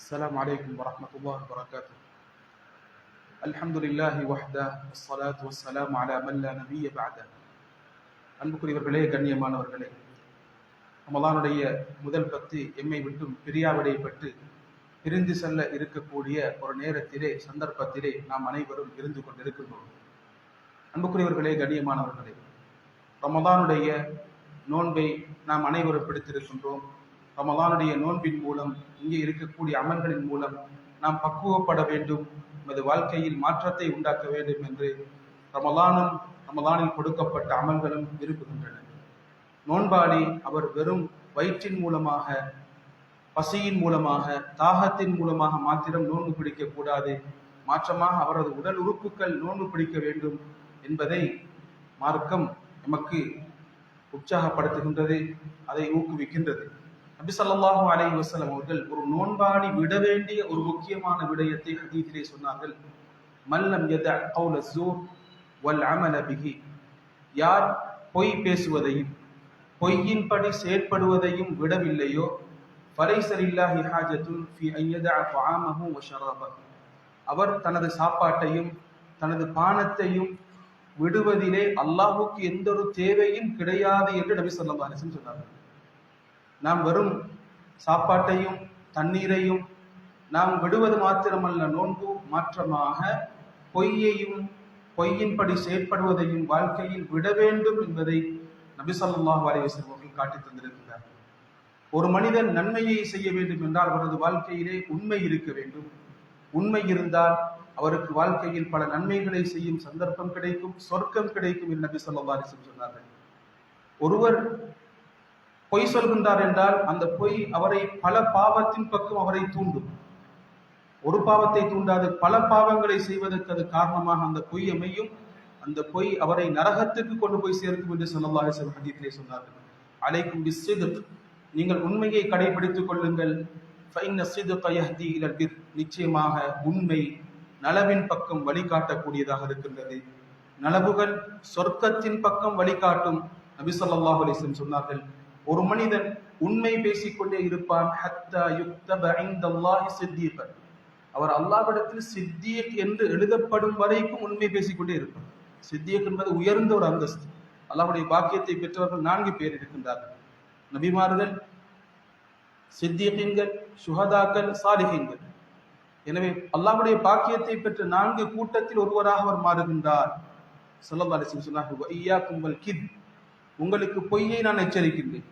السلام عليكم ورحمة الله وبركاته الحمد لله وحده والصلاة والسلام على من لا نبي بعده அன்புக்குரியவர்களே கண்ணியமானவர்களே ரமலானுடைய முதல் பத்து எம்மை விட்டும் பிரியாவிடைப்பட்டு பிரிந்து செல்ல இருக்கக்கூடிய ஒரு நேரத்திலே சந்தர்ப்பத்திலே நாம் அனைவரும் இருந்து கொண்டிருக்கின்றோம் அன்புக்குரியவர்களே கண்ணியமானவர்களே ரமலானுடைய நோன்பை நாம் அனைவரும் பிடித்திருக்கின்றோம் ரமலானுடைய நோன்பின் மூலம் இங்கே இருக்கக்கூடிய அமல்களின் மூலம் நாம் பக்குவப்பட வேண்டும். நமது வாழ்க்கையில் மாற்றத்தை உண்டாக்க வேண்டும் என்று ரமலானும் ரமலானில் கொடுக்கப்பட்ட அமல்களும் விரும்புகின்றன. நோன்பாளி அவர் வெறும் வயிற்றின் மூலமாக பசியின் மூலமாக தாகத்தின் மூலமாக மாத்திரம் நோன்பு பிடிக்க கூடாது. மாற்றமாக அவரது உடல் உறுப்புகள் நோன்பு பிடிக்க வேண்டும் என்பதை மார்க்கம் நமக்கு உற்சாகப்படுத்துகின்றது அதை ஊக்குவிக்கின்றது. நபி ஸல்லல்லாஹு அலைஹி அவர்கள் ஒரு நோன்பாடி விட வேண்டிய ஒரு முக்கியமான விடயத்தை ஹதீஸிலே சொன்னார்கள். மல்லம் யத கௌல ஸூர் வல் அமல யார் பொய் பேசுவதையும் பொய்யின்படி செயற்படுவதையும் விடவில்லையோ ஃபலைசலில்லாஹி ஹாஜத்துன் ஃபி ஐயதா துஆமஹு வ அவர் தனது சாப்பாட்டையும் தனது பானத்தையும் விடுவதிலே அல்லாஹுக்கு எந்த ஒரு தேவையும் கிடையாது என்று நபி ஸல்லல்லாஹு சொன்னார்கள். நாம் வெறும் சாப்பாட்டையும் தண்ணீரையும் நாம் விடுவது மாத்திரமல்ல நோன்பு மாற்றமாக பொய்யையும் பொய்யின்படி செயற்படுவதையும் வாழ்க்கையில் விட வேண்டும் என்பதை நபிசல்லாஹ் ஸல்லல்லாஹு அவர்கள் காட்டித் தந்திருக்கிறார் ஒரு மனிதன் நன்மையை செய்ய வேண்டும் என்றால் அவரது வாழ்க்கையிலே உண்மை இருக்க வேண்டும். உண்மை இருந்தால் அவருக்கு வாழ்க்கையில் பல நன்மைகளை செய்யும் சந்தர்ப்பம் கிடைக்கும் சொர்க்கம் கிடைக்கும் என்று நபி சொல்லா சொன்னார்கள். ஒருவர் பொய் சொல்கின்றார் என்றால் அந்த பொய் அவரை பல பாவத்தின் பக்கம் அவரை தூண்டும். ஒரு பாவத்தை தூண்டாது பல பாவங்களை செய்வதற்கு அது காரணமாக அந்த பொய் அமையும். அந்த பொய் அவரை நரகத்துக்கு கொண்டு போய் சேர்க்கும் என்று ஸல்லல்லாஹு அலைஹி வஸல்லம் சொன்னார்கள். அலைக்கும் நீங்கள் உண்மையை கடைபிடித்துக் கொள்ளுங்கள். நிச்சயமாக உண்மை நலவின் பக்கம் வழிகாட்டக்கூடியதாக இருக்கின்றது. நலவுகள் சொர்க்கத்தின் பக்கம் வழிகாட்டும். நபி சொல்லாஹ் அலைஹி சொன்னார்கள் ஒரு மனிதன் உண்மை பேசிக்கொண்டே இருப்பான். ஹத்தா யுக்தப இந்தல்லாஹி சித்தீகன். அவர் அல்லாவிடத்தில் சித்தியக் என்று எழுதப்படும் வரைக்கும் உண்மை பேசிக்கொண்டே இருப்பார். சித்தியக் என்பது உயர்ந்த ஒரு அந்தஸ்து. அல்லாவுடைய பாக்கியத்தை பெற்றவர்கள் நான்கு பேர் இருக்கின்றார்கள். நபிமார்கள் சித்தியகங்கள் சுஹதாக்கள் சாலிஹீன்கள். எனவே அல்லாஹ்வுடைய பாக்கியத்தை பெற்ற நான்கு கூட்டத்தில் ஒருவராக அவர் மாறுகின்றார். சொல்லி சொன்னார்கள் ஐயா கும்பல் கித் உங்களுக்கு பொய்யை நான் எச்சரிக்கின்றேன்.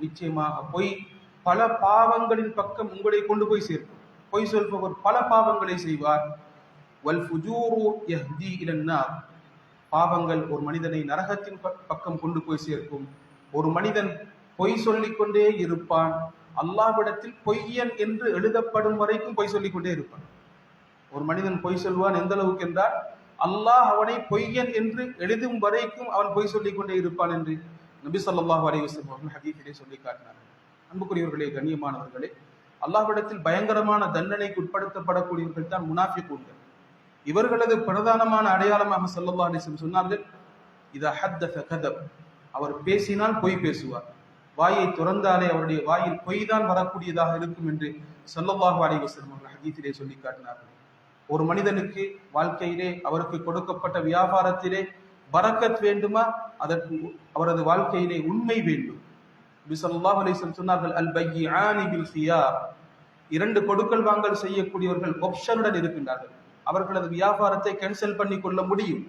நிச்சயமாக பொய் பல பாவங்களின் பக்கம் உங்களை கொண்டு போய் சேர்க்கும். பொய் சொல்பவர் பல பாவங்களை செய்வார். வல் ஃபுஜூரு யஹ்தி இலன் பாவங்கள் ஒரு மனிதனை நரகத்தின் பக்- பக்கம் கொண்டு போய் சேர்க்கும். ஒரு மனிதன் பொய் சொல்லிக் கொண்டே இருப்பான். அல்லாவிடத்தில் பொய்யன் என்று எழுதப்படும் வரைக்கும் பொய் சொல்லிக் கொண்டே இருப்பான். ஒரு மனிதன் பொய் சொல்வான் எந்த அளவுக்கு என்றால் அல்லாஹ் அவனை பொய்யன் என்று எழுதும் வரைக்கும் அவன் பொய் சொல்லிக் கொண்டே இருப்பான் என்று நபி சொல்லாஹ் அலைஹி வஸல்லம் அவர்கள் சொல்லி காட்டினார் அன்புக்குரியவர்களே கண்ணியமானவர்களே அல்லாஹ்விடத்தில் பயங்கரமான தண்டனைக்கு உட்படுத்தப்படக்கூடியவர்கள் தான் முனாஃபிகூன்கள். இவர்களது பிரதானமான அடையாளமாக சொல்லல்லா அலிசம் சொன்னார்கள் இதா ஹத்த கதப். அவர் பேசினால் பொய் பேசுவார். வாயை துறந்தாலே அவருடைய வாயில் பொய் தான் வரக்கூடியதாக இருக்கும் என்று ஸல்லல்லாஹு அலைஹி வஸல்லம் அவர்கள் ஹதீஸிலே சொல்லி காட்டினார்கள். ஒரு மனிதனுக்கு வாழ்க்கையிலே அவருக்கு கொடுக்கப்பட்ட வியாபாரத்திலே பரக்கத் வேண்டுமா? அதற்கு அவரது வாழ்க்கையிலே உண்மை வேண்டும். நபி ஸல்லல்லாஹு சொன்னார்கள் அல் பையிஆனி பில் சியார் இரண்டு கொடுக்கல் வாங்கல் செய்யக்கூடியவர்கள் ஒப்ஷனுடன் இருக்கின்றார்கள். அவர்களது வியாபாரத்தை கேன்சல் பண்ணி கொள்ள முடியும்.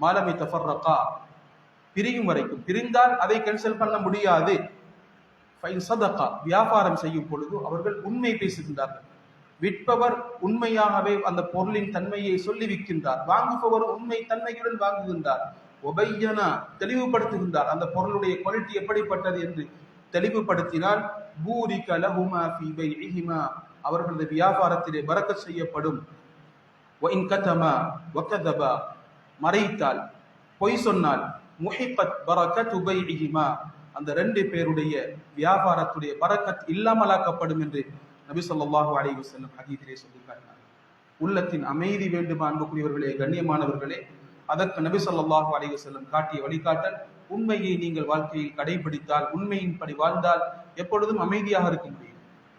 மாலமி தஃபர்ரகா. பிரியும் வரைக்கும். பிரிந்தால் அதை கேன்சல் பண்ண முடியாது. ஃபைன் சதகா. வியாபாரம் செய்யும் பொழுது அவர்கள் உண்மை பேசுகின்றார்கள். விற்பவர் உண்மையாகவே அந்த பொருளின் தன்மையை சொல்லி விற்கின்றார் வாங்குபவர் உண்மை தன்மையுடன் வாங்குகின்றார். ஒபையனா தெளிவுபடுத்துகின்றார். அந்த பொருளுடைய குவாலிட்டி எப்படிப்பட்டது என்று தெளிவுபடுத்தினால் பூரிக லஹுமா ஃபீ பைஇஹிமா அவர்களது வியாபாரத்திலே பரக்கத் செய்யப்படும். ஒயின் கதமா ஒக்கதபா மறைத்தால் பொய் சொன்னால் முஹிபத் பரக்கத் உபைஇஹிமா அந்த ரெண்டு பேருடைய வியாபாரத்துடைய பரக்கத் இல்லாமலாக்கப்படும் என்று நபி சொல்லாஹு அலி வசல்லம் ஹதீஸிலே சொல்லி உள்ளத்தின் அமைதி வேண்டுமா அன்புக்குரியவர்களே கண்ணியமானவர்களே அதற்கு நபி சொல்லாஹு அலி வசல்லம் காட்டிய வழிகாட்டல் உண்மையை நீங்கள் வாழ்க்கையில் கடைபிடித்தால் உண்மையின்படி வாழ்ந்தால் எப்பொழுதும் அமைதியாக இருக்க முடியும்.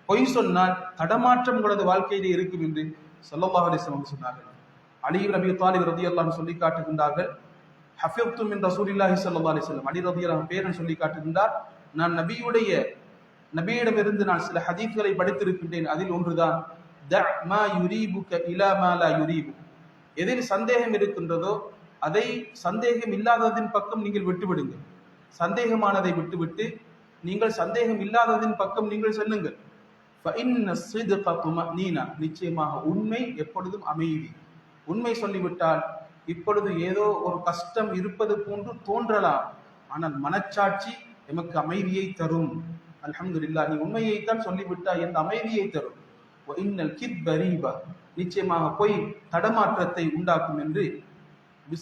பொய் சொன்னால் தடமாற்றம் உங்களது வாழ்க்கையிலே இருக்கும் என்று ஸல்லல்லாஹு அலைஹி வஸல்லம் சொன்னார்கள். அலி நபி தாலிப் அல்லாம் சொல்லி காட்டுகின்றார்கள். ஹஃபிப்து மின் ரசூலில்லாஹி சொல்லா அலைஹி வஸல்லம் அலி அல்லாம் பேரன் சொல்லி காட்டுகின்றார் நான் நபியுடைய நபியிடமிருந்து நான் சில ஹதீஃப்களை படித்திருக்கின்றேன். அதில் ஒன்றுதான் த மா யுரீபுக்க இலா மா லா எதில் சந்தேகம் இருக்கின்றதோ அதை சந்தேகம் இல்லாததின் பக்கம் நீங்கள் விட்டுவிடுங்கள். சந்தேகமானதை விட்டுவிட்டு நீங்கள் சந்தேகம் இல்லாததின் பக்கம் நீங்கள் செல்லுங்கள். நிச்சயமாக உண்மை எப்பொழுதும் அமைதி. உண்மை சொல்லிவிட்டால் இப்பொழுது ஏதோ ஒரு கஷ்டம் இருப்பது போன்று தோன்றலாம். ஆனால் மனச்சாட்சி எமக்கு அமைதியை தரும். அல்ஹம்துலில்லாஹ் நீ உண்மையைத்தான் சொல்லிவிட்டாய் என்ற அமைதியை தரும். இன்னல் கித் பரீபா நிச்சயமாக போய் தடமாற்றத்தை உண்டாக்கும் என்று நபி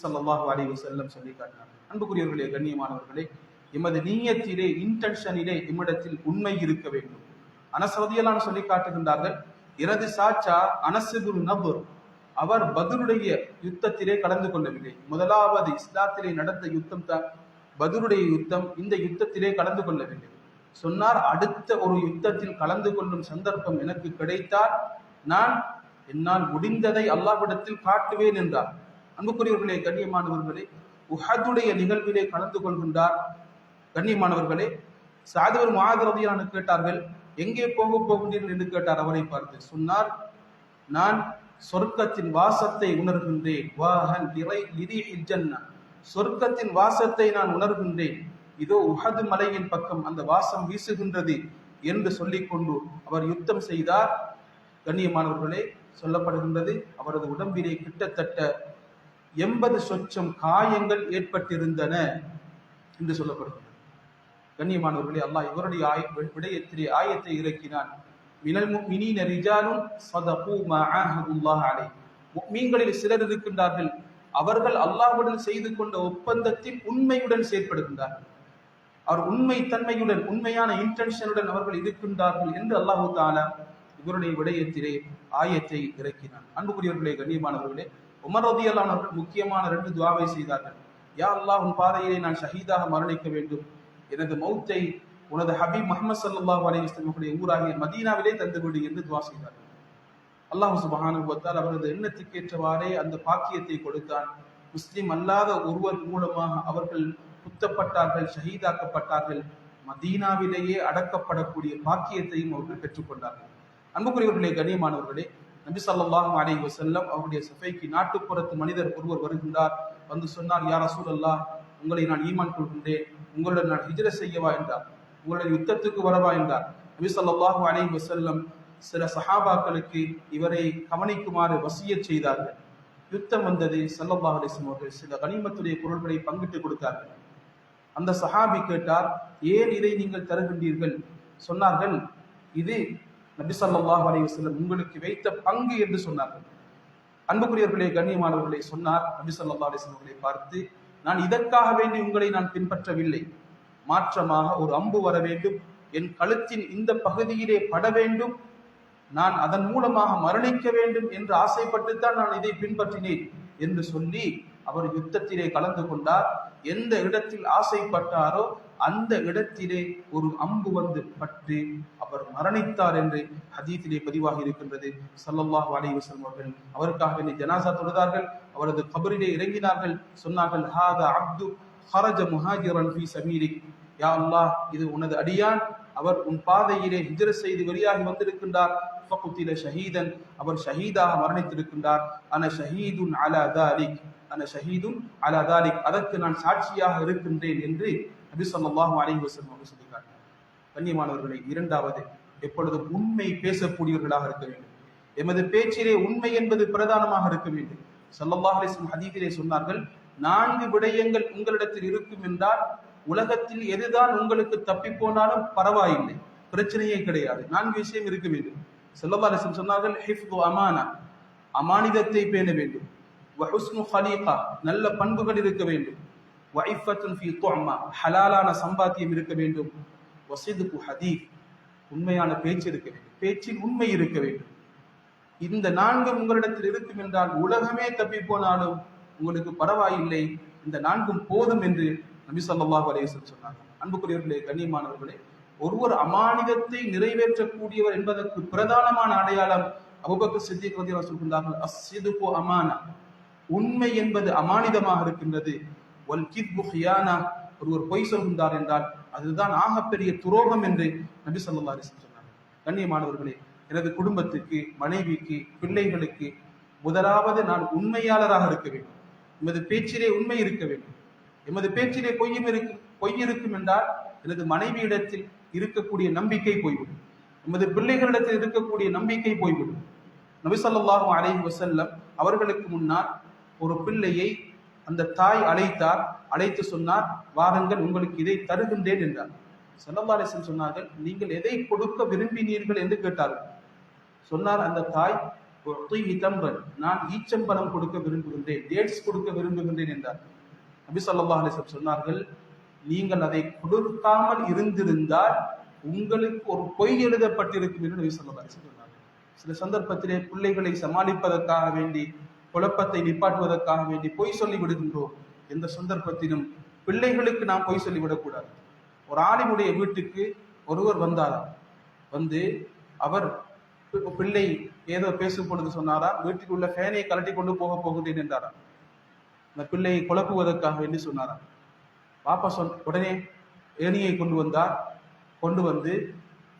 அலி வசல்லம் சொல்லி காட்டினார் அன்புக்குரியவர்களே கண்ணியமானவர்களே எமது நீயத்திலே இன்டென்ஷனிலே எம்மிடத்தில் உண்மை இருக்க வேண்டும். அனஸ் சொல்லி காட்டுகின்றார்கள் எனது சாச்சா அனசுபுல் நபர். அவர் பதுருடைய யுத்தத்திலே கலந்து கொள்ளவில்லை. முதலாவது இஸ்லாத்திலே நடந்த யுத்தம் தான் பதுருடைய யுத்தம். இந்த யுத்தத்திலே கலந்து கொள்ளவில்லை. சொன்னார் அடுத்த ஒரு யுத்தத்தில் கலந்து கொள்ளும் சந்தர்ப்பம் எனக்கு கிடைத்தால் நான் என்னால் முடிந்ததை அல்லாஹ்விடத்தில் காட்டுவேன் என்றார். அன்புக்குரியவர்களே கண்ணியமானவர்களே உஹதுடைய நிகழ்விலே கலந்து கொள்கின்றார். கண்ணியமானவர்களே சாதுவர் மாதரதியான கேட்டார்கள் எங்கே போக போகின்றீர்கள்? என்று கேட்டார். அவரை பார்த்து சொன்னார் நான் சொர்க்கத்தின் வாசத்தை உணர்கின்றேன். வாஹன் சொர்க்கத்தின் வாசத்தை நான் உணர்கின்றேன். இதோ உஹது மலையின் பக்கம் அந்த வாசம் வீசுகின்றது என்று சொல்லிக்கொண்டு அவர் யுத்தம் செய்தார். கண்ணியமானவர்களே சொல்லப்படுகின்றது அவரது உடம்பிலே கிட்டத்தட்ட எண்பது சொச்சம் காயங்கள் ஏற்பட்டிருந்தன என்று சொல்லப்படுகின்றது கண்ணியமானவர்களே அல்லாஹ் இவருடைய ஆய விடயத்திலே ஆயத்தை இறக்கினான். மினல் முஃமினீன ரிஜாலுன் ஸதகு மா ஆஹதுல்லாஹ் அலைஹி சிலர் இருக்கின்றார்கள். அவர்கள் அல்லாஹ்வுடன் செய்து கொண்ட ஒப்பந்தத்தில் உண்மையுடன் செயற்படுகின்றார்கள். அவர் உண்மை தன்மையுடன் உண்மையான இன்டென்ஷனுடன் அவர்கள் இருக்கின்றார்கள் என்று அல்லாஹு தாலா இவருடைய விடயத்திலே ஆயத்தை இறக்கினான். அன்புக்குரியவர்களே கண்ணியமானவர்களே உமர் ரதியல்லானவர்கள் முக்கியமான ரெண்டு துவாவை செய்தார்கள். யா அல்லாஹ் உன் பாதையிலே நான் ஷஹீதாக மரணிக்க வேண்டும். எனது மௌத்தை உனது ஹபீப் முகமது சல்லாஹூ அலைவஸ்லமுடைய ஊராகிய மதீனாவிலே தந்துவிடு என்று துவா செய்தார்கள். அல்லாஹ் சுபஹானுபத்தால் அவரது எண்ணத்துக்கேற்றவாறே அந்த பாக்கியத்தை கொடுத்தான். முஸ்லிம் அல்லாத ஒருவர் மூலமாக அவர்கள் குத்தப்பட்டார்கள் ஷஹீதாக்கப்பட்டார்கள் மதீனாவிலேயே அடக்கப்படக்கூடிய பாக்கியத்தையும் அவர்கள் பெற்றுக்கொண்டார்கள். அன்புக்குரியவர்களே கண்ணியமானவர்களே நபி சல்லாஹும் அலைஹி வஸல்லம் அவருடைய சபைக்கு நாட்டுப்புறத்து மனிதர் ஒருவர் வருகின்றார். வந்து சொன்னார் யார் ரசூலல்லாஹ் உங்களை நான் ஈமான் கொள்கின்றேன். உங்களுடன் நான் ஹிஜர செய்யவா? என்றார். உங்களுடைய யுத்தத்துக்கு வரவா? என்றார். நபி ஸல்லல்லாஹு அலைஹி வஸல்லம் சில சஹாபாக்களுக்கு இவரை கவனிக்குமாறு வசிய செய்தார்கள். யுத்தம் வந்தது ஸல்லல்லாஹு அலிஸ்லம் அவர்கள் சில கனிமத்துடைய பொருட்களை பங்கிட்டு கொடுத்தார்கள். அந்த சஹாபி கேட்டார் ஏன் இதை நீங்கள் தருகின்றீர்கள்? சொன்னார்கள் இது நபி ஸல்லல்லாஹு அலைஹி உங்களுக்கு வைத்த பங்கு என்று சொன்னார்கள். அன்புக்குரியவர்களே கண்ணியமானவர்களை சொன்னார் நபி ஸல்லல்லாஹு அலைஹி பார்த்து நான் இதற்காக வேண்டி உங்களை நான் பின்பற்றவில்லை. மாற்றமாக ஒரு அம்பு வர வேண்டும். என் கழுத்தின் இந்த பகுதியிலே பட வேண்டும். நான் அதன் மூலமாக மரணிக்க வேண்டும் என்று ஆசைப்பட்டுத்தான் நான் இதை பின்பற்றினேன் என்று சொல்லி அவர் யுத்தத்திலே கலந்து கொண்டார். எந்த இடத்தில் ஆசைப்பட்டாரோ அந்த இடத்திலே ஒரு அம்பு வந்து பட்டு அவர் மரணித்தார் என்று ஹதீத்திலே பதிவாகி இருக்கின்றது. சல்லல்லாஹ் அலைவசம் அவர்கள் அவருக்காக வேண்டி ஜனாசா தொழுதார்கள். அவரது கபரிலே இறங்கினார்கள். சொன்னார்கள் ஹாதா அப்து ஹரஜ முஹாஜிரன் ஃபீ சமீரிக் யா அல்லாஹ் இது உனது அடியான். அவர் உன் பாதையிலே ஹிஜர செய்து வெளியாகி வந்திருக்கின்றார். ஃபகுத்தில ஷஹீதன். அவர் ஷஹீதாக மரணித்திருக்கின்றார். அன ஷஹீதுன் அலா தாலிக். அன ஷஹீதுன் அலா தாலிக். அதற்கு நான் சாட்சியாக இருக்கின்றேன் என்று நபி ஸல்லல்லாஹு அலி வஸல்லம் அவர்கள் சொல்லுகிறார் கண்ணியமானவர்களை இரண்டாவது எப்பொழுதும் உண்மை பேசக்கூடியவர்களாக இருக்க வேண்டும். எமது பேச்சிலே உண்மை என்பது பிரதானமாக இருக்க வேண்டும். ஸல்லல்லாஹு அலிஸ்லம் ஹதீதிலே சொன்னார்கள் நான்கு விடயங்கள் உங்களிடத்தில் இருக்கும் என்றால் உலகத்தில் எதுதான் உங்களுக்கு தப்பி போனாலும் பரவாயில்லை. பிரச்சனையே கிடையாது. நான்கு விஷயம் இருக்க வேண்டும். ஸல்லல்லாஹு சொன்னார்கள் ஹிஃப்து அமானா. அமானிதத்தை பேண வேண்டும். வஹுஸ்னு ஹலீகா நல்ல பண்புகள் இருக்க வேண்டும். வைஃபத்துன் ஃபி துஅமா. ஹலாலான சம்பாத்தியம் இருக்க வேண்டும். வசிதுகு ஹதீஃப் உண்மையான பேச்சு இருக்க வேண்டும். பேச்சில் உண்மை இருக்க வேண்டும். இந்த நான்கு உங்களிடத்தில் இருக்கும் என்றால் உலகமே தப்பி போனாலும் உங்களுக்கு பரவாயில்லை. இந்த நான்கும் போதும் என்று நபி ஸல்லல்லாஹு அலைஹி சொன்னாங்க. அன்புக்குரியவர்களே கண்ணியமானவர்களே ஒருவர் அமானிதத்தை நிறைவேற்றக்கூடியவர் என்பதற்கு பிரதானமான அடையாளம் அபுபக்கர் சித்திக் ரதி சொல்கின்றார்கள் அஸ்ஸிதுகு அமானா. உண்மை என்பது அமானிதமாக இருக்கின்றது. ஒல் கித் ஹியானா. ஒருவர் பொய் சொல்கின்றார் என்றால் அதுதான் ஆகப்பெரிய துரோகம் என்று நபி ஸல்லல்லாஹு அலைஹி சொன்னார் கண்ணியமானவர்களே எனது குடும்பத்துக்கு மனைவிக்கு பிள்ளைகளுக்கு முதலாவது நான் உண்மையாளராக இருக்க வேண்டும். எமது பேச்சிலே உண்மை இருக்க வேண்டும். எமது பேச்சிலே பொய்யும் இருக்கும் பொய் இருக்கும் என்றால் எனது மனைவியிடத்தில் இருக்கக்கூடிய நம்பிக்கை போய்விடும். எமது பிள்ளைகளிடத்தில் இருக்கக்கூடிய நம்பிக்கை போய்விடும். நபி அலைஹி வசல்லம் அவர்களுக்கு முன்னால் ஒரு பிள்ளையை அந்த தாய் அழைத்தார். அழைத்து சொன்னார் வாருங்கள் உங்களுக்கு இதை தருகின்றேன் என்றார். ஸல்லல்லாஹு சொன்னார்கள் நீங்கள் எதை கொடுக்க விரும்பினீர்கள்? என்று கேட்டார்கள். சொன்னார் அந்த தாய் நான் ஈச்சம்பழம் கொடுக்க விரும்புகின்றேன் டேட்ஸ் கொடுக்க விரும்புகின்றேன் என்றார். நபி சொல்லா அலைஹி சொன்னார்கள் நீங்கள் அதை கொடுக்காமல் இருந்திருந்தால் உங்களுக்கு ஒரு பொய் எழுதப்பட்டிருக்கும் என்று நபி சொல்லா அலைஹி சொன்னார்கள். சில சந்தர்ப்பத்திலே பிள்ளைகளை சமாளிப்பதற்காக வேண்டி குழப்பத்தை நிப்பாட்டுவதற்காக வேண்டி பொய் சொல்லி விடுகின்றோம். எந்த சந்தர்ப்பத்திலும் பிள்ளைகளுக்கு நாம் பொய் சொல்லிவிடக்கூடாது ஒரு ஆலிமுடைய வீட்டுக்கு ஒருவர் வந்தாராம் வந்து அவர் பிள்ளை ஏதோ பேசும் பொழுது சொன்னாரா? வீட்டுக்குள்ள ஃபேனை கலட்டி கொண்டு போக போகின்றேன் என்றாராம் அந்த பிள்ளையை குழப்புவதற்காக வேண்டி சொன்னாராம். பாப்பா சொன் உடனே ஏணியை கொண்டு வந்தார். கொண்டு வந்து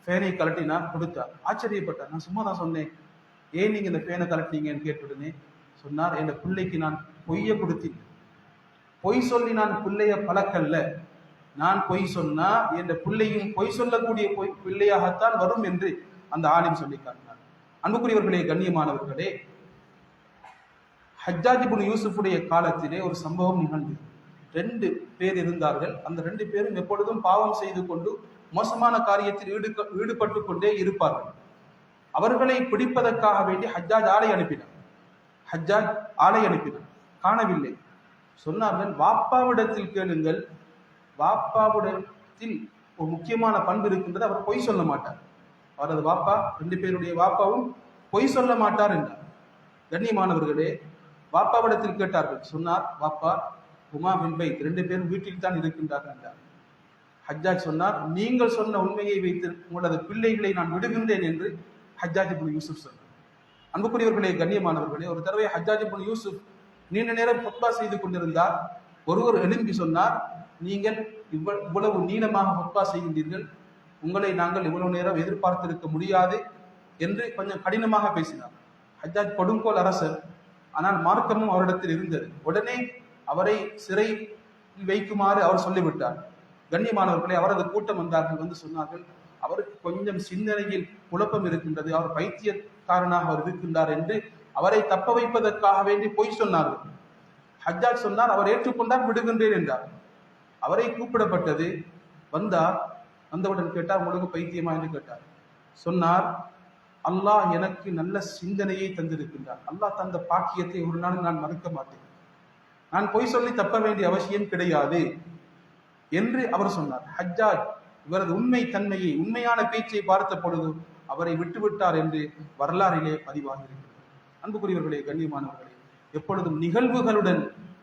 ஃபேனை கலட்டினார் கொடுத்தார். ஆச்சரியப்பட்டார். நான் சும்மா தான் சொன்னேன். ஏன் நீங்கள் இந்த ஃபேனை கலட்டினீங்கன்னு கேட்ட உடனே சொன்னார். என் பிள்ளைக்கு நான் பொய்ய கொடுத்தேன். பொய் சொல்லி நான் பிள்ளைய பழக்கல்ல. நான் பொய் சொன்னா என் பிள்ளையும் பொய் சொல்லக்கூடிய பொய் பிள்ளையாகத்தான் வரும் என்று அந்த ஆலிம் சொல்லி காட்டினார். அன்புக்குரியவர்களே கண்ணியமானவர்களே ஹஜ்ஜாஜ் யூசுஃபுடைய காலத்திலே ஒரு சம்பவம் நிகழ்ந்தது. ரெண்டு பேர் இருந்தார்கள். அந்த ரெண்டு பேரும் எப்பொழுதும் பாவம் செய்து கொண்டு மோசமான காரியத்தில் ஈடு ஈடுபட்டு கொண்டே இருப்பார்கள். அவர்களை பிடிப்பதற்காக வேண்டி ஹஜ்ஜாஜ் ஆலை அனுப்பினார். ஹஜ்ஜாஜ் ஆலை அனுப்பினார். காணவில்லை. சொன்னார்கள் வாப்பாவிடத்தில் கேளுங்கள். வாப்பாவிடத்தில் ஒரு முக்கியமான பண்பு இருக்கின்றது. அவர் பொய் சொல்ல மாட்டார். அவரது வாப்பா? ரெண்டு பேருடைய வாப்பாவும் பொய் சொல்ல மாட்டார் என்றார். கண்ணியமானவர்களே பாப்பாவிடத்தில் கேட்டார்கள். சொன்னார் பாப்பா உமா பின்பை ரெண்டு பேரும் வீட்டில் தான் இருக்கின்றார்கள் என்றார். ஹஜ்ஜாஜ் சொன்னார் நீங்கள் சொன்ன உண்மையை வைத்து உங்களது பிள்ளைகளை நான் விடுகின்றேன் என்று ஹஜ்ஜாஜ் இப்னு யூசுப் சொன்னார். அன்புக்குரியவர்களே கண்ணியமானவர்களே ஒரு தடவை ஹஜ்ஜாஜ் இப்னு யூசுப் நீண்ட நேரம் ஃபுட்பா செய்து கொண்டிருந்தார். ஒருவர் எழும்பி சொன்னார் நீங்கள் இவ்வளவு நீளமாக ஃபுட்பா செய்கின்றீர்கள். உங்களை நாங்கள் இவ்வளவு நேரம் எதிர்பார்த்திருக்க முடியாது என்று கொஞ்சம் கடினமாக பேசினார். ஹஜ்ஜாஜ் கொடுங்கோல் அரசர் ஆனால் மார்க்கமும் அவரிடத்தில் இருந்தது. உடனே அவரை சிறை வைக்குமாறு அவர் சொல்லிவிட்டார். கண்ணியமானவர்களை அவரது கூட்டம் வந்தார்கள் வந்து சொன்னார்கள் அவருக்கு கொஞ்சம் சிந்தனையில் குழப்பம் இருக்கின்றது அவர் பைத்தியக்காரனாக அவர் இருக்கின்றார் என்று அவரை தப்ப வைப்பதற்காக வேண்டி பொய் சொன்னார்கள். ஹஜ்ஜாஜ் சொன்னார் அவர் ஏற்றுக்கொண்டார் விடுகின்றேன் என்றார். அவரை கூப்பிடப்பட்டது வந்தார் வந்தவுடன் கேட்டார் உங்களுக்கு பைத்தியமா? என்று கேட்டார். சொன்னார் அல்லாஹ் எனக்கு நல்ல சிந்தனையை தந்திருக்கின்றார் அல்லாஹ் தந்த பாக்கியத்தை ஒரு நாள் நான் மறுக்க மாட்டேன். நான் பொய் சொல்லி தப்ப வேண்டிய அவசியம் கிடையாது என்று அவர் சொன்னார். ஹஜ்ஜாஜ் இவரது உண்மை தன்மையை உண்மையான பேச்சை பார்த்த பொழுது அவரை விட்டுவிட்டார் என்று வரலாறிலே பதிவாகியிருக்கிறது. அன்புக்குரியவர்களே கண்ணியமானவர்களே எப்பொழுதும் நிகழ்வுகளுடன்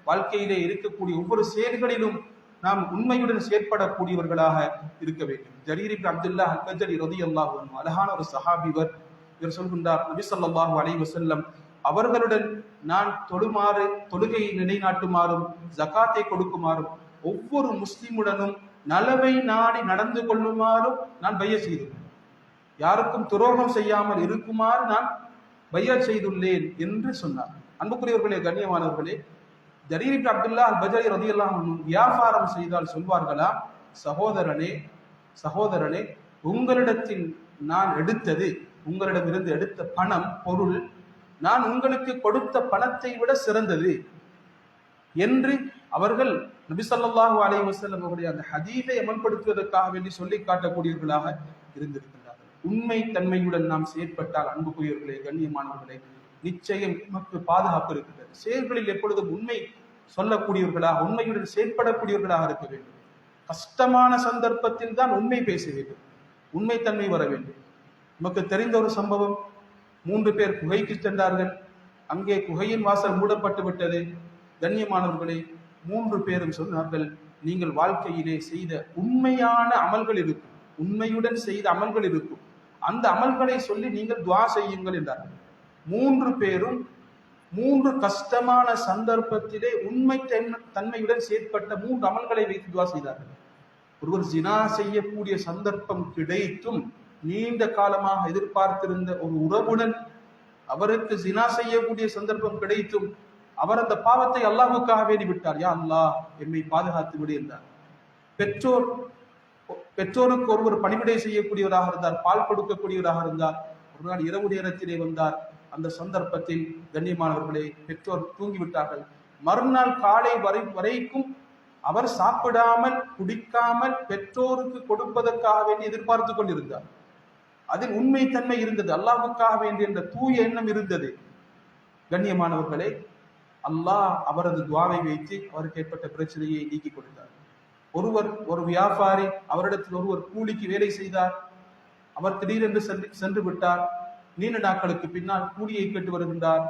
வாழ்க்கையிலே இருக்கக்கூடிய ஒவ்வொரு செயல்களிலும் நாம் உண்மையுடன் செயற்படக்கூடியவர்களாக இருக்க வேண்டும். ஜரீர் இப்னு அப்துல்லா ஹக்கஜரி ரதி அல்லாஹ் அழகான ஒரு சஹாபிவர் இவர் சொல்கின்றார் நபி ஸல்லல்லாஹு அலைஹி அவர்களுடன் நான் தொழுமாறு தொழுகையை நிலைநாட்டுமாறும் ஜகாத்தை கொடுக்குமாறும் ஒவ்வொரு முஸ்லிமுடனும் நலவை நாடி நடந்து கொள்ளுமாறும் நான் பைய செய்துள்ளேன். யாருக்கும் துரோகம் செய்யாமல் இருக்குமாறு நான் பைய செய்துள்ளேன் என்று சொன்னார். அன்புக்குரியவர்களே கண்ணியமானவர்களே ஜரீர் அப்துல்லா அல் பஜரி ரதியல்லாஹு வியாபாரம் செய்தால் சொல்வார்களா? சகோதரனே சகோதரனே உங்களிடத்தில் நான் எடுத்தது உங்களிடமிருந்து எடுத்த பணம் பொருள் நான் உங்களுக்கு கொடுத்த பணத்தை விட சிறந்தது என்று அவர்கள் நபிசல்லாஹு அலைய வசல்லம் அவருடைய அந்த ஹதீஃபை அமல்படுத்துவதற்காக வேண்டி சொல்லி காட்டக்கூடியவர்களாக இருந்திருக்கின்றார்கள். உண்மை தன்மையுடன் நாம் செயற்பட்டால் அன்புக்குரியவர்களே கண்ணியமானவர்களே நிச்சயம் நமக்கு பாதுகாப்பு இருக்கின்றது. செயல்களில் எப்பொழுதும் உண்மை சொல்லக்கூடியவர்களாக உண்மையுடன் செயற்படக்கூடியவர்களாக இருக்க வேண்டும். கஷ்டமான சந்தர்ப்பத்தில் தான் உண்மை பேச வேண்டும். உண்மைத்தன்மை வர வேண்டும். நமக்கு தெரிந்த ஒரு சம்பவம். மூன்று பேர் குகைக்கு சென்றார்கள். அங்கே குகையின் வாசல் மூடப்பட்டு விட்டது. கண்ணியமானவர்களே மூன்று பேரும் சொன்னார்கள் நீங்கள் வாழ்க்கையிலே செய்த உண்மையான அமல்கள் இருக்கும். உண்மையுடன் செய்த அமல்கள் இருக்கும். அந்த அமல்களை சொல்லி நீங்கள் துவா செய்யுங்கள் என்றார்கள். மூன்று பேரும் மூன்று கஷ்டமான சந்தர்ப்பத்திலே உண்மை தன்மையுடன் செயற்பட்ட மூன்று அமல்களை வைத்து துவா செய்தார்கள். ஒருவர் ஜினா செய்யக்கூடிய சந்தர்ப்பம் கிடைத்தும் நீண்ட காலமாக எதிர்பார்த்திருந்த ஒரு உறவுடன் அவருக்கு சினா செய்யக்கூடிய சந்தர்ப்பம் கிடைத்தும் அவர் அந்த பாவத்தை அல்லாஹ்வுக்காக வேண்டி விட்டார் யா அல்லாஹ் என்னை பாதுகாத்து விடு என்றார். பெற்றோர் பெற்றோருக்கு ஒருவர் பணிவிடை செய்யக்கூடியவராக இருந்தார் பால் கொடுக்கக்கூடியவராக இருந்தார். ஒரு நாள் இரவு நேரத்திலே வந்தார். அந்த சந்தர்ப்பத்தில் கண்ணியமானவர்களே பெற்றோர் தூங்கிவிட்டார்கள். மறுநாள் காலை வரை வரைக்கும் அவர் சாப்பிடாமல் குடிக்காமல் பெற்றோருக்கு கொடுப்பதற்காக வேண்டி எதிர்பார்த்து கொண்டிருந்தார். அதில் உண்மைத்தன்மை இருந்தது. அல்லாவுக்காக வேண்டிய என்ற தூய எண்ணம் இருந்தது. கண்ணியமானவர்களே அல்லாஹ் அவரது துவாவை வைத்து அவருக்கு ஏற்பட்ட பிரச்சனையை நீக்கி கொடுத்தார். ஒருவர் ஒரு வியாபாரி அவரிடத்தில் ஒருவர் கூலிக்கு வேலை செய்தார். அவர் திடீரென்று சென்று சென்று விட்டார். நீண்ட நாட்களுக்கு பின்னால் கூலியை கேட்டு வருகின்றார்.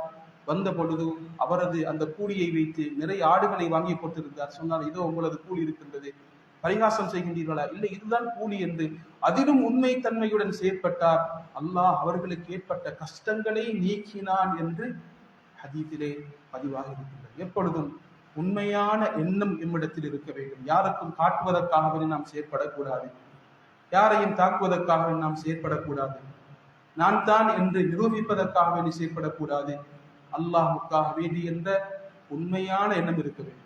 வந்த பொழுது அவரது அந்த கூலியை வைத்து நிறைய ஆடுகளை வாங்கி கொடுத்திருந்தார் சொன்னார் இதோ உங்களது கூலி இருக்கின்றது. பரிகாசம் செய்கின்றீர்களா? இல்லை இதுதான் கூலி என்று. அதிலும் உண்மை தன்மையுடன் செயற்பட்டார். அல்லாஹ் அவர்களுக்கு ஏற்பட்ட கஷ்டங்களை நீக்கினான் என்று ஹதீஸிலே பதிவாக இருக்கின்றது எப்பொழுதும் உண்மையான எண்ணம் எம்மிடத்தில் இருக்க வேண்டும். யாருக்கும் காட்டுவதற்காகவே நாம் செயற்படக்கூடாது. யாரையும் தாக்குவதற்காகவே நாம் செயற்படக்கூடாது. நான் தான் என்று நிரூபிப்பதற்காகவே வேண்டி செயற்படக்கூடாது. அல்லாஹுக்காக வேண்டி என்ற உண்மையான எண்ணம் இருக்க வேண்டும்.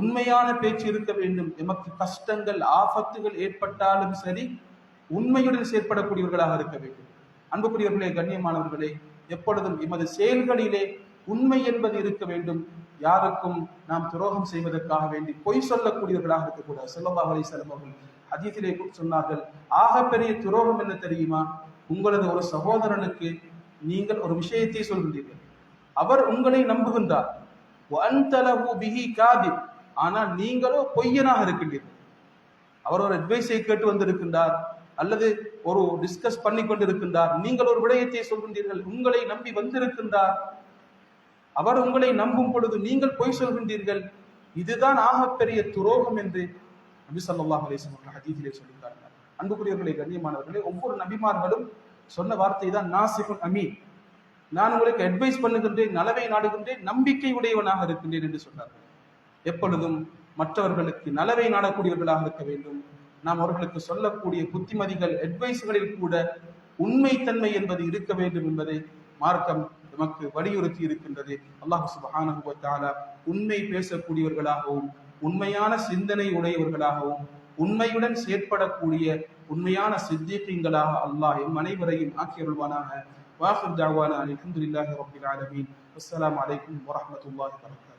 உண்மையான பேச்சு இருக்க வேண்டும். எமக்கு கஷ்டங்கள் ஆபத்துகள் ஏற்பட்டாலும் சரி உண்மையுடன் செயற்படக்கூடியவர்களாக இருக்க வேண்டும். அன்புக்குரியவர்களே கண்ணியமானவர்களே எப்பொழுதும் எமது செயல்களிலே உண்மை என்பது இருக்க வேண்டும். யாருக்கும் நாம் துரோகம் செய்வதற்காக வேண்டி பொய் சொல்லக்கூடியவர்களாக இருக்கக்கூடாது. செல்லல்லாஹு அலைஹி வஸல்லம் அவர்கள் ஹதீஸிலே சொன்னார்கள் ஆகப்பெரிய துரோகம் என்ன தெரியுமா? உங்களது ஒரு சகோதரனுக்கு நீங்கள் ஒரு விஷயத்தை சொல்கின்றீர்கள். அவர் உங்களை நம்புகின்றார். ஆனால் நீங்களோ பொய்யனாக இருக்கின்றீர்கள். அவர் ஒரு அட்வைஸை கேட்டு வந்திருக்கின்றார் அல்லது ஒரு டிஸ்கஸ் பண்ணி கொண்டிருக்கின்றார். நீங்கள் ஒரு விடயத்தை சொல்கின்றீர்கள் உங்களை நம்பி வந்திருக்கின்றார். அவர் உங்களை நம்பும் பொழுது நீங்கள் பொய் சொல்கின்றீர்கள். இதுதான் ஆகப்பெரிய துரோகம் என்று நபி சொல்லாஹ் அலிசம் அவர்கள் ஹதீதிலே சொல்கிறார்கள் அன்புக்குரியவர்களை கண்ணியமானவர்களே ஒவ்வொரு நபிமார்களும் சொன்ன வார்த்தை தான் நாசிகுன் அமீன். நான் உங்களுக்கு அட்வைஸ் பண்ணுகின்றேன் நலவை நாடுகின்றேன் நம்பிக்கை உடையவனாக இருக்கின்றேன் என்று சொன்னார்கள். எப்பொழுதும் மற்றவர்களுக்கு நலவை நாடக்கூடியவர்களாக இருக்க வேண்டும். நாம் அவர்களுக்கு சொல்லக்கூடிய புத்திமதிகள் அட்வைஸ்களில் கூட உண்மைத்தன்மை என்பது இருக்க வேண்டும் என்பதை மார்க்கம் நமக்கு வலியுறுத்தி இருக்கின்றது. அல்லாஹ் சுப்ஹானஹு உண்மை பேசக்கூடியவர்களாகவும் உண்மையான சிந்தனை உடையவர்களாகவும் உண்மையுடன் செயற்படக்கூடிய உண்மையான சித்திகங்களாக அல்லாஹ் எம் அனைவரையும் ஆக்கியருள்வானாக. வாஹிர் தாவானா அல்ஹம்துலில்லாஹி ரப்பில் ஆலமீன். அஸ்ஸலாமு அலைக்கும் வரஹ்மத்துல்லாஹி வபரகாத்துஹு